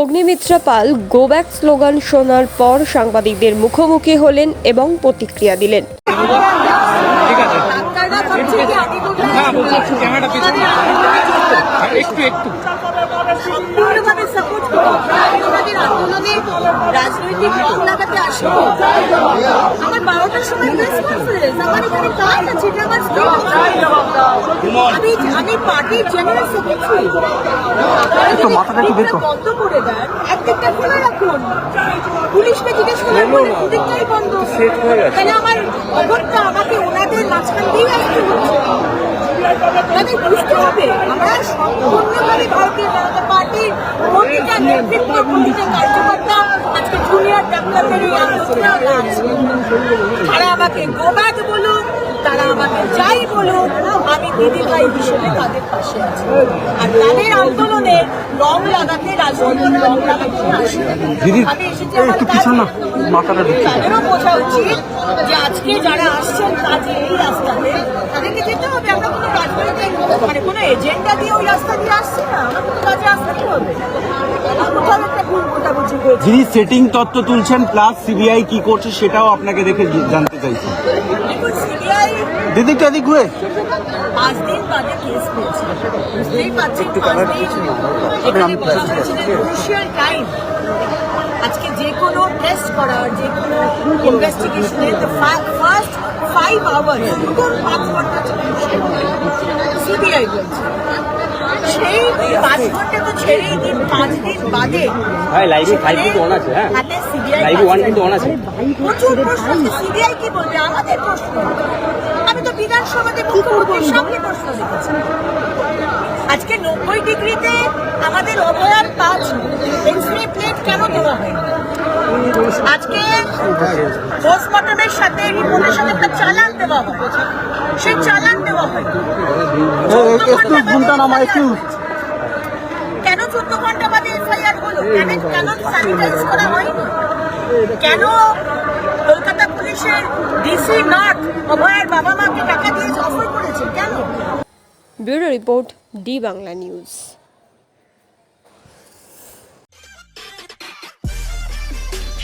Agnimitra Paul go back slogan শোনার পর সাংবাদিকদের মুখোমুখি হলেন এবং প্রতিক্রিয়া দিলেন। হ্যাঁ বলছি একটু ক্যামেরাটা পিছনে। একটু একটু। সম্পূর্ণভাবে সাপোর্ট করো রাজনৈতিক আসব আমার বারোটার সময় প্রেস কনফারেন্স আমার এখানে কাজ আছে এটা আমার আমি আমি পার্টির জেনারেল সেক্রেটারি একটু মাথাটা একটু বের বন্ধ করে দেন একদিকটা খোলা রাখুন। পুলিশকে জিজ্ঞেস করার পরে দুদিকটাই বন্ধ। তাহলে আমার অগত্যা আমাকে ওনাদের মাঝখান দিয়েই আসতে হচ্ছে। তাদের বুঝতে হবে আমরা সম্পূর্ণভাবে ভারতীয় জনতা পার্টির প্রতিটা নেতৃত্ব প্রতিটা কার্যকর্তা আজকে জুনিয়র আছি। তারা আমাকে গোবাদ বলুন তারা আমাকে যাই বলুন আমি দিদি ভাই হিসেবে তাদের পাশে আছি। আর তাদের আন্দোলনে রং লাগাতে রাজনৈতিক রং লাগাতে আমি এসেছি। তাদেরও বোঝা উচিত যে আজকে যারা আসছেন কাজে এই রাস্তাতে তাদেরকে যেতে হবে। আমরা কোনো রাজনৈতিক মানে কোনো এজেন্ডা দিয়ে ওই রাস্তা দিয়ে আসছি না। আমরা কোনো কাজে আসতেই হবে? যিনি সেটিং তত্ত্ব তুলছেন প্লাস সিবিআই কি করছে সেটাও আপনাকে দেখে জানতে চাইছি। দিদি এদিক ঘুরে। পাঁচ দিন বাদে কেস বুঝতেই টাইম আজকে যে কোনো টেস্ট করার যে কোনো ইনভেস্টিগেশনের ফার্স্ট ফাইভ আওয়ার পাঁচ ঘণ্টা সিবিআই বলছে। সেই পাঁচ তো ছেড়েই দিন পাঁচ দিন বাদে ভাই, live এ কিন্তু on আছে, হ্যাঁ? হাতে CBI Live এ কিন্তু on আছে। প্রচুর প্রশ্ন সিবিআই কি বলবে? আমাদের প্রশ্ন। আমি তো বিধানসভাতে মুখ্যমন্ত্রীর সামনে প্রশ্ন আজকে নব্বই ডিগ্রিতে আমাদের অভয়ার পাঁচ প্লেট কেন দেওয়া হয়নি? আজকে পোস্টমর্টমের সাথে রিপোর্টের সাথে একটা চালান দেওয়া হয় সেই চালান দেওয়া হয় কেন চোদ্দ ঘণ্টা বাদে এফআইআর হলো? কেন কেন স্যানিটাইজ করা হয়নি? কেন কলকাতা পুলিশের ডিসি নর্থ অভয়ের বাবা মাকে টাকা দিয়ে অফার করেছে কেন? Bureau report D Bangla news.